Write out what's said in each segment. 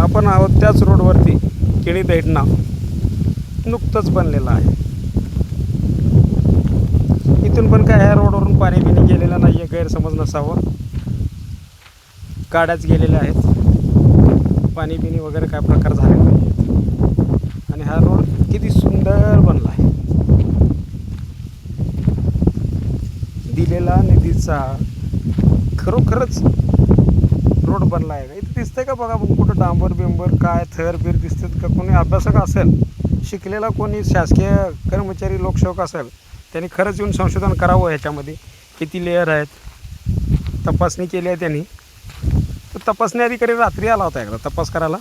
आपण आहोत त्याच रोडवरती केळी दैडणा नुकतंच बनलेलं आहे. इथून पण काय ह्या रोडवरून पाणी बिणी गेलेलं नाही आहे गैरसमज नसावं. गाड्याच गेलेल्या आहेत. पाणी बिणी वगैरे काय प्रकार झाले नाही आहेत आणि हा रोड किती सुंदर बनला आहे. दिलेला निधीचा खरोखरच रोड बनला आहे. का इथं दिसतंय का बघा कुठं डांबर बिंबर काय थर बीर दिसतात का? कोणी अभ्यासक असेल शिकलेला कोणी शासकीय कर्मचारी लोकसेवक असेल त्यांनी खरंच येऊन संशोधन करावं ह्याच्यामध्ये. किती लेअर आहेत? तपासणी केली आहे त्यांनी. तर तपासणी अधिकारी रात्री आला होता एकदा तपास करायला.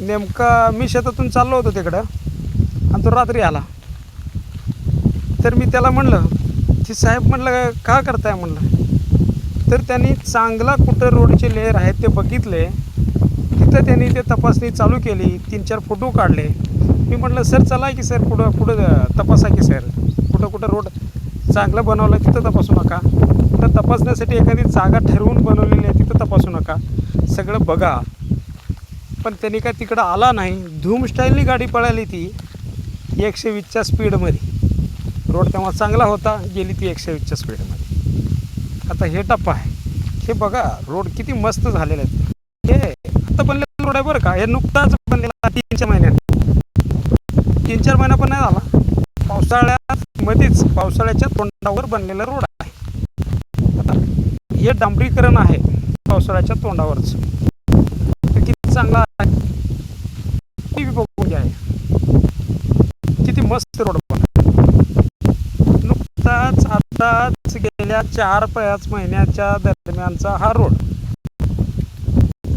नेमका मी शेतातून चाललो होतो तिकडं आणि तो रात्री आला. तर मी त्याला म्हणलं की साहेब म्हणलं का करताय? म्हणलं. तर त्यांनी चांगला कुठं रोडचे लेअर आहेत ते बघितले. तिथं त्यांनी ते तपासणी चालू केली. तीन चार फोटो काढले. मी म्हटलं सर चला की सर कुठं कुठं तपासा की सर. कुठं कुठं रोड चांगलं बनवलं तिथं तपासू नका. तर तपासण्यासाठी एखादी जागा ठरवून बनवलेली आहे तिथं तपासू नका. सगळं बघा. पण त्यांनी काय तिकडं आला नाही. धूम स्टाईलनी गाडी पळाली ती एकशे वीसच्या स्पीडमध्ये रोड तेव्हा चांगला होता. गेली ती एकशे वीसच्या स्पीडमध्ये आता हे टप्पा आहे. हे बघा रोड किती मस्त झालेले आहेत. हे आता बनलेला रोड आहे बरं का. हे नुकताच बनलेला तीन चार महिन्यात. तीन चार महिना पण नाही झाला. पावसाळ्यात मध्येच पावसाळ्याच्या तोंडावर बनलेला रोड आहे. आता हे डांबरीकरण आहे पावसाळ्याच्या तोंडावरच. तर किती चांगला आहे टी व्ही बघून घ्या हे. किती मस्त रोड बनला नुकताच आताच गेल्या चार पाच महिन्याच्या दरम्यानचा हा रोड.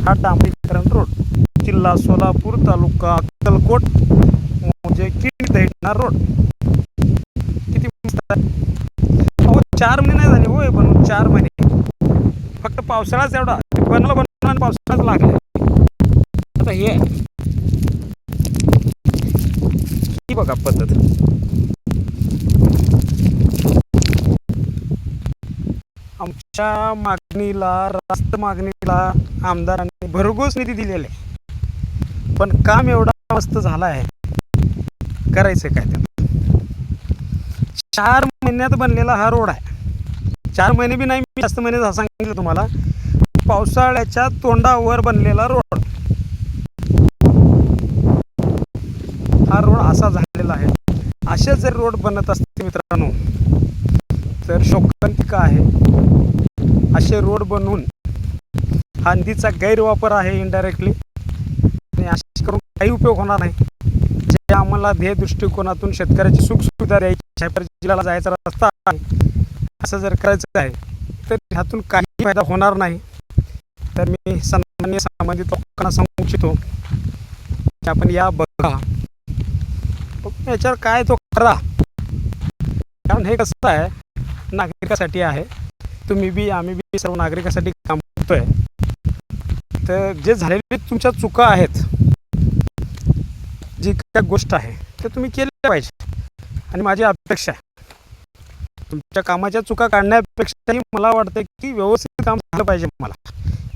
हा डांबरीकरण रोड. जिल्हा सोलापूर तालुका अक्कलकोट म्हणजे किड दैठणा रोड. किती मस्त आहे. चार महिने नाही झाले होय बनवून चार महिने. फक्त पावसाळाच एवढा. बनवलं बनवलं आणि पावसाळाच लागले आता हे बघा पद्धत. आमच्या मागणीला रास्त मागणीला आमदारांनी भरघोस निधी दिलेला आहे. पण काम एवढा मस्त झाला आहे. करायचं काय त्यात चार महिन्यात बनलेला हा रोड आहे. चार महिने बी नाही मी जास्त महिने सांगितलं तुम्हाला. पावसाळ्याच्या तोंडावर बनलेला रोड. हा रोड असा झालेला आहे. असे जर रोड बनत असते मित्रांनो तर शोकांतिका आहे. असे रोड बनवून हा निधीचा गैरवापर आहे इनडायरेक्टली आणि असे करून काही उपयोग होणार नाही. जे आम्हाला ध्येय दृष्टिकोनातून शेतकऱ्याची सुखसुविधा द्यायची छापर जिल्ह्याला जायचा रस्ता आहे. असं जर करायचं आहे तर ह्यातून काही फायदा होणार नाही. तर मी सन्मान्य संबंधित लोकांना सांगू इच्छितो की आपण या बघा. याच्यावर काय तो करा. कारण हे कसं आहे नागरिकासाठी आहे. तुम्ही बी आम्ही बी सर्व नागरिकासाठी काम करतोय. तर जे झालेले तुमच्या चुका आहेत जी काय गोष्ट आहे ते तुम्ही केल्या पाहिजे. आणि माझी अपेक्षा आहे. तुमच्या कामाच्या चुका काढण्यापेक्षाही मला वाटतं की व्यवस्थित काम झालं पाहिजे मला.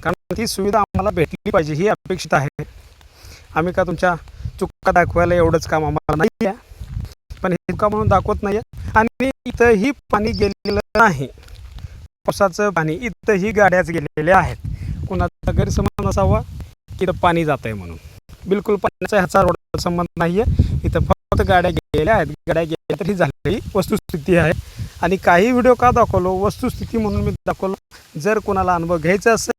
कारण ती सुविधा आम्हाला भेटली पाहिजे ही अपेक्षित आहे. आम्ही का तुमच्या चुका दाखवायला एवढंच काम आम्हाला नाही आहे पण हे चुका म्हणून दाखवत नाही आहे आणि इथंही पाणी गेलेलं नाही. पावसाचं पाणी. इथंही गाड्याच गेलेल्या आहेत. कुणाचा गैरसमज असावा की इथं पाणी जात आहे म्हणून. बिलकुल पाण्याचा ह्याचा रोड संबंध नाही आहे इथं फक्त गाड्या गेलेल्या आहेत. गाड्या गेल्या तर ही झालेली वस्तुस्थिती आहे. आणि काही व्हिडिओ का दाखवलो? वस्तुस्थिती म्हणून मी दाखवलो. जर कोणाला अनुभव घ्यायचा असेल